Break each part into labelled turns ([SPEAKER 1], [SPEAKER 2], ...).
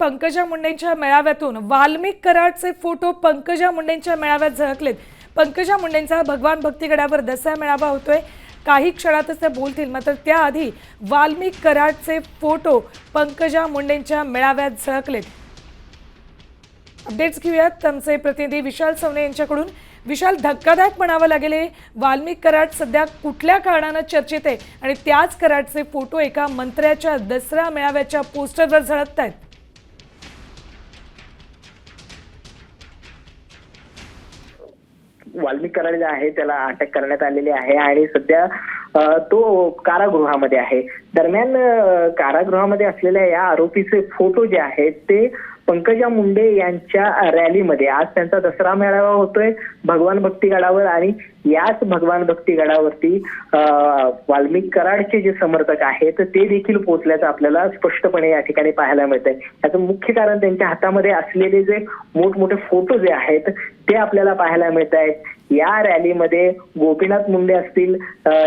[SPEAKER 1] पंकजा मुंडेंच्या मेळाव्यातून वाल्मिक कराडचे फोटो पंकजा मुंडेंच्या मेळाव्यात झळकलेत. पंकजा मुंडेंचा भगवान भक्तीगडावर दसरा मेळावा होतोय. काही क्षणातच ते बोलतील. मात्र त्याआधी वाल्मिक कराडचे फोटो पंकजा मुंडेंच्या मेळाव्यात झळकलेत. अपडेट्स घेऊयात. आमचे प्रतिनिधी विशाल सवने यांच्याकडून. विशाल धक्कादायक म्हणावं लागेल वाल्मिक कराड सध्या कुठल्या कारणानं चर्चेत आहे? आणि त्याच कराडचे फोटो एका मंत्र्याच्या दसरा मेळाव्याच्या पोस्टरवर झळकत आहेत
[SPEAKER 2] वाल्मिक जे आहे त्याला अटक करण्यात आलेली आहे आणि सध्या तो कारागृहामध्ये आहे. दरम्यान कारागृहामध्ये असलेल्या या आरोपीचे फोटो जे आहेत ते पंकजा मुंडे यांच्या रॅलीमध्ये. आज त्यांचा दसरा मेळावा होतोय भगवान भक्तीगडावर आणि याच भगवान भक्ती गडावरती वाल्मिक कराडचे जे समर्थक आहेत ते देखील पोहोचल्याचं आपल्याला स्पष्टपणे या ठिकाणी पाहायला मिळतंय. याचं मुख्य कारण त्यांच्या हातामध्ये असलेले जे मोठमोठे फोटो जे आहेत ते आपल्याला पाहायला मिळत आहेत या रॅलीमध्ये गोपीनाथ मुंडे असतील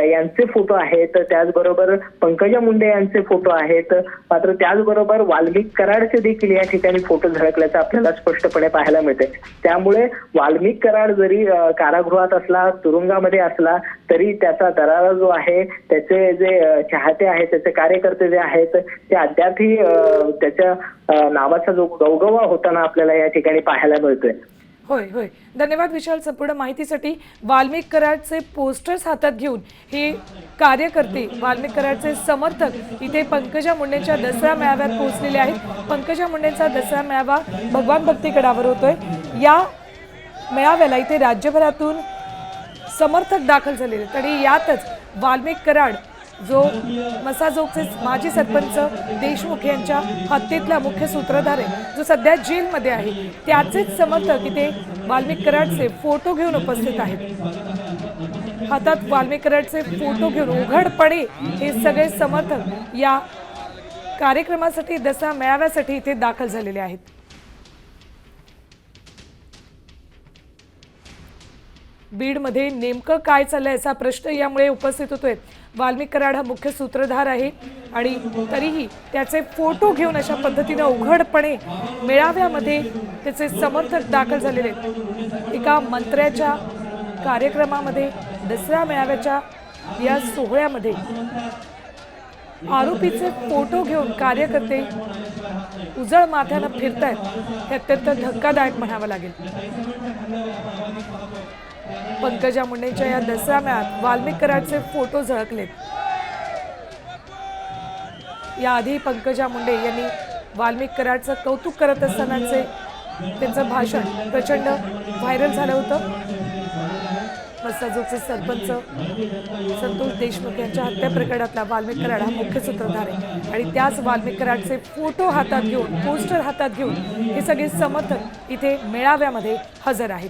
[SPEAKER 2] यांचे फोटो आहेत त्याचबरोबर पंकजा मुंडे यांचे फोटो आहेत मात्र त्याचबरोबर वाल्मिक कराडचे देखील या ठिकाणी फोटो झळकल्याचं आपल्याला स्पष्टपणे पाहायला मिळते त्यामुळे वाल्मिक कराड जरी कारागृहात असला तुरुंगामध्ये असला तरी त्याचा दरारा जो आहे त्याचे जे चाहते आहेत त्याचे कार्यकर्ते जे आहेत ते अद्यापही त्याच्या नावाचा जो गवगवा होताना आपल्याला या ठिकाणी पाहायला मिळतोय.
[SPEAKER 1] होय होय. धन्यवाद विशाल संपूर्ण माहितीसाठी. वाल्मिक कराडचे पोस्टर्स हातात घेऊन हे कार्यकर्ते वाल्मिक कराडचे समर्थक इथे पंकजा मुंडेंच्या दसरा मेळाव्यात पोहोचलेले आहेत. पंकजा मुंडेंचा दसरा मेळावा भगवान भक्तीगडावर होतोय. या मेळाव्याला इथे राज्यभरातून समर्थक दाखल झालेले तरी आणि यातच वाल्मिक कराड जो मसाजोगचे माजी सरपंच देशमुख यांच्या हत्येतला मुख्य सूत्रधार आहे जो सध्या जेलमध्ये आहे त्याचेच समर्थक इथे वाल्मिक कराडचे फोटो घेऊन उपस्थित आहेत. हातात वाल्मिक कराडचे फोटो घेऊन उघडपणे हे सगळे समर्थक या कार्यक्रमासाठी दसरा मेळाव्यासाठी इथे दाखल झालेले आहेत. बीडमध्ये नेमकं काय चाललंय याचा प्रश्न यामुळे उपस्थित होतोय. वाल्मिक कराड हा मुख्य सूत्रधार आहे आणि तरीही त्याचे फोटो घेऊन अशा पद्धतीनं उघडपणे मेळाव्यामध्ये त्याचे समर्थक दाखल झालेले आहेत. एका मंत्र्याच्या कार्यक्रमामध्ये दसरा मेळाव्याच्या या सोहळ्यामध्ये आरोपीचे फोटो घेऊन कार्यकर्ते उजळ माथ्यानं फिरतायत. हे अत्यंत धक्कादायक म्हणावं लागेल. पंकजा मुंडेंच्या या दसरा मेळ्यात वाल्मिक कराडचे फोटो झळकलेत. याआधी पंकजा मुंडे यांनी वाल्मिक कराडचं कौतुक करत असतानाचे त्यांचं भाषण प्रचंड व्हायरल झालं होतं. मस्साजोगचे सरपंच संतोष देशमुख यांच्या हत्या प्रकरणातला वाल्मिक कराड हा मुख्य सूत्रधार आहे. आणि त्याच वाल्मिक कराडचे फोटो हातात घेऊन पोस्टर हातात घेऊन हे सगळे समर्थक इथे मेळाव्यामध्ये हजर आहेत.